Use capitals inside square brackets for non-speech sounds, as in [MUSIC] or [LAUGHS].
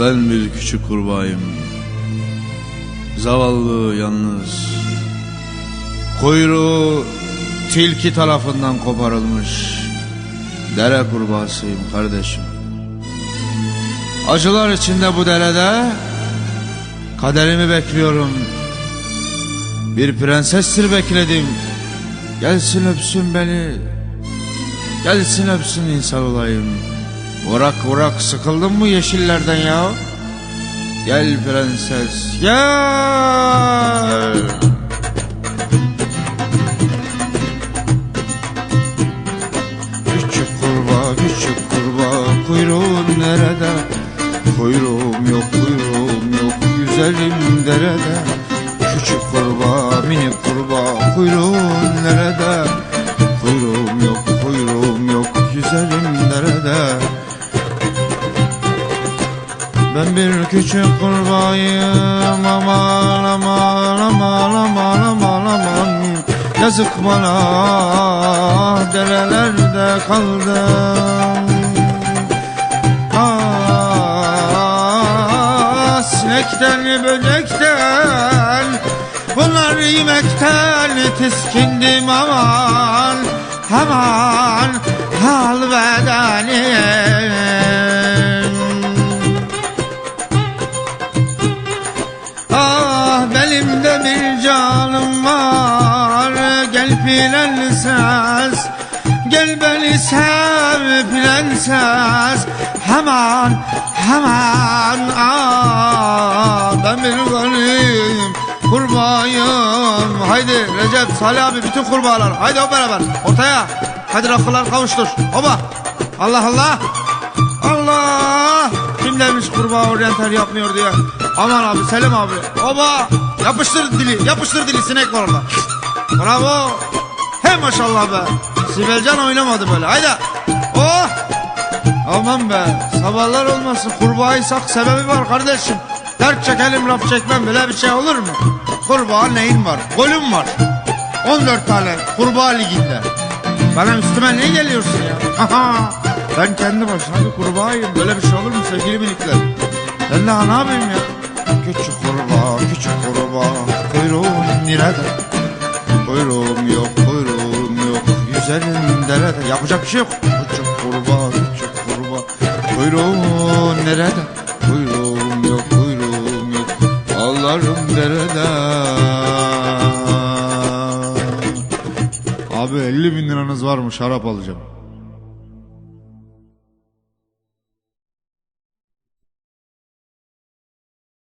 Ben bir küçük kurbağayım. Zavallı, yalnız. Kuyruğu tilki tarafından koparılmış. Dere kurbağasıyım kardeşim. Acılar içinde bu derede kaderimi bekliyorum. Bir prensestir bekledim. Gelsin öpsün beni. Gelsin öpsün insan olayım. Vurak vurak sıkıldın mı yeşillerden ya? Gel prenses gel. Küçük kurbağa küçük kurbağa kuyruğun nerede? Kuyruğum yok kuyruğum yok güzelim derede. Küçük kurbağa minik kurbağa kuyruğun nerede? Küçük kurbağayım aman aman aman aman aman aman. Yazık bana derelerde kaldım. Ah sinekten böcekten Bunlar yemekten tiskindim aman. Aman hal canım var. Gel prenses Gel beni sev prenses Hemen hemen ah Ben bir Haydi Recep Salih abi bütün kurbağalar. Haydi hop beraber ortaya. Hadi rakılar kavuştur. Hoba Allah Allah. Allah! Kim demiş kurbağa oryantal yapmıyor diye. Aman abi Selim abi. Oba! Yapıştır dili, yapıştır dili sinek var orada. Bravo! He maşallah be. Sibelcan oynamadı böyle. Haydi. Oh! Aman be. Sabahlar olmasın. Kurbağaysak sebebi var kardeşim. Dert çekelim laf çekmem böyle bir şey olur mu? Kurbağa neyin var? Golüm var. 14 tane kurbağa liginde. Bana üstüme niye geliyorsun ya? Aha, [LAUGHS] ben kendi başıma bir kurbağayım. Böyle bir şey olur mu sevgili minikler? Ben daha ne yapayım ya? Küçük kurbağa, küçük kurbağa. Kuyruğun nerede? Kuyruğum yok, kuyruğum yok. Güzelim derede. Yapacak bir şey yok. Küçük kurbağa, küçük kurbağa. Kuyruğun nerede? Kuyruğum yok, kuyruğum yok. Ağlarım derede. Abi 50 bin liranız var mı? Şarap alacağım.